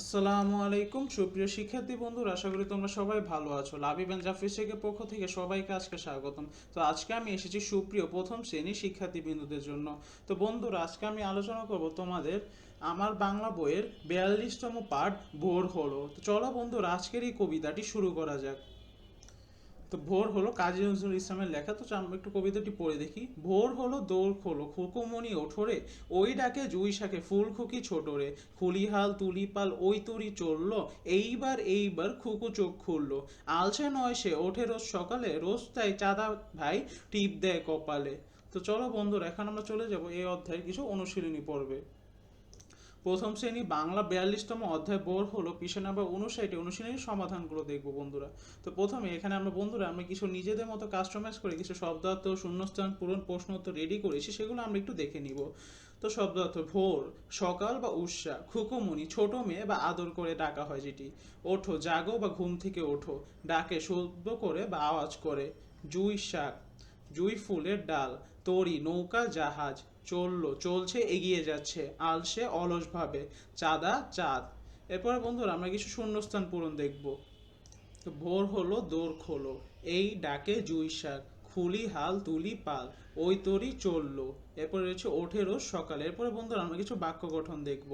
আসসালামু আলাইকুম। সুপ্রিয় শিক্ষার্থী বন্ধুরা, আশা করি তোমরা সবাই ভালো আছো। লাবিব এন্ড জাফরি শেখের পক্ষ থেকে সবাইকে আজকে স্বাগতম। তো আজকে আমি এসেছি সুপ্রিয় প্রথম শ্রেণির শিক্ষার্থী বিন্দুদের জন্য। তো বন্ধুরা, আজকে আমি আলোচনা করব তোমাদের আমার বাংলা বইয়ের বিয়াল্লিশতম পাঠ ভোর হলো। তো চলো বন্ধুরা, আজকের এই কবিতাটি শুরু করা যাক। তো ভোর হলো, কাজী নজরুল ইসলামের লেখা, তো আমরা একটু কবিতাটি পড়ে দেখি। ভোর হলো দৌড় খোলো, খুকুমণি ওঠোরে, ওই ডাকে জুই শাকে ফুল খুকি ছোটরে, খুলিহাল তুলিপাল ওই তুরি চলল এইবার এইবার খুকু চোখ খুললো। আলসে নয় সে, ওঠে রোজ সকালে, রোজ তাই চাঁদা ভাই টিপ দেয় কপালে। তো চলো বন্ধুরা, এখন আমরা চলে যাব এই অধ্যায়ের কিছু অনুশীলনী পর্বে। প্রথম শ্রেণি বাংলা বিয়াল্লিশতম অধ্যায় বোর হলো পিছনে নাম্বার অনুসাইটে অনুশীলনীর সমাধানগুলো দেখব বন্ধুরা। তো প্রথমে এখানে আমরা, বন্ধুরা, আমরা কিছু নিজেদের মতো কাস্টমাইজ করে কিছু শব্দার্থ, শূন্যস্থান, পূরণ প্রশ্ন উত্তর রেডি করেছি, সেগুলো আমরা একটু দেখে নিব। তো শব্দার্থ, ভোর, সকাল বা উৎসা খুকুমনি ছোট মেয়ে বা আদর করে ডাকা হয় যেটি। ওঠো, জাগো বা ঘুম থেকে ওঠো, ডাকে শব্দ করে বা আওয়াজ করে। জুই, শাক জুই ফুলের ডাল, তরি, নৌকা, জাহাজ, চলল, চলছে, এগিয়ে যাচ্ছে, আলসে, অলসভাবে, চাঁদা, চাঁদ। এরপরে বন্ধুরা, আমরা কিছু শূন্যস্থান পূরণ দেখব। ভোর হলো, দোর খোলো। এই ডাকে জুই শাক। খুলি হাল তুলি পাল, ওই তরি চলল। এরপরে রয়েছে ওঠে রোজ সকালে। এরপরে বন্ধুরা আমরা কিছু বাক্য গঠন দেখব।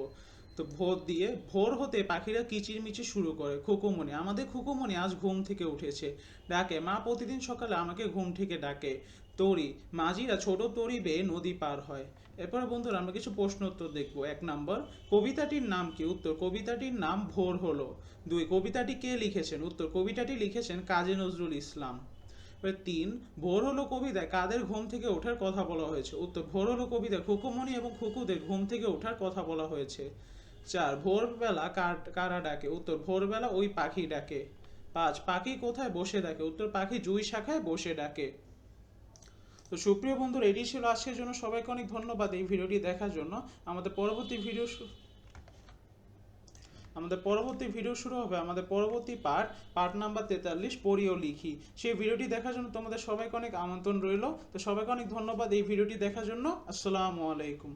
তো ভোর দিয়ে, ভোর হতে পাখিরা কিচিরমিচির শুরু করে খুকুমনি আমাদের খুকুমনি আজ ঘুম থেকে উঠেছে। ডাকে, মা প্রতিদিন সকালে আমাকে ঘুম থেকে ডাকে। তরি মাঝিরা ছোট তরি বেয়ে নদী পার হয়। এরপরে বন্ধুরা আমরা কিছু প্রশ্ন উত্তর দেখব। এক নম্বর, কবিতাটির নাম কি? উত্তর, কবিতাটির নাম ভোর হলো। দুই, কবিতাটি কে লিখেছেন? উত্তর, কবিতাটি লিখেছেন কাজী নজরুল ইসলাম। তিন ভোর হলো কবিতায় কাদের ঘুম থেকে ওঠার কথা বলা হয়েছে? উত্তর ভোর হলো কবিতায় খুকুমণি এবং খুকুদের ঘুম থেকে ওঠার কথা বলা হয়েছে। চার, ভোরবেলা কার ডাকে? উত্তর, ভোরবেলা ওই পাখি ডাকে। পাঁচ, পাখি কোথায় বসে ডাকে উত্তর, পাখি জুই শাখায় বসে ডাকে। তো সুপ্রিয় বন্ধুরা, এটি ছিল আজকের জন্য। সবাইকে অনেক ধন্যবাদ এই ভিডিওটি দেখার জন্য। আমাদের পরবর্তী ভিডিও আমাদের পরবর্তী ভিডিও শুরু হবে, আমাদের পরবর্তী পার্ট পার্ট নাম্বার তেতাল্লিশ, পড়িও লিখি। সেই ভিডিওটি দেখার জন্য তোমাদের সবাইকে অনেক আমন্ত্রণ রইল। তো সবাইকে অনেক ধন্যবাদ এই ভিডিওটি দেখার জন্য। আসসালামু আলাইকুম।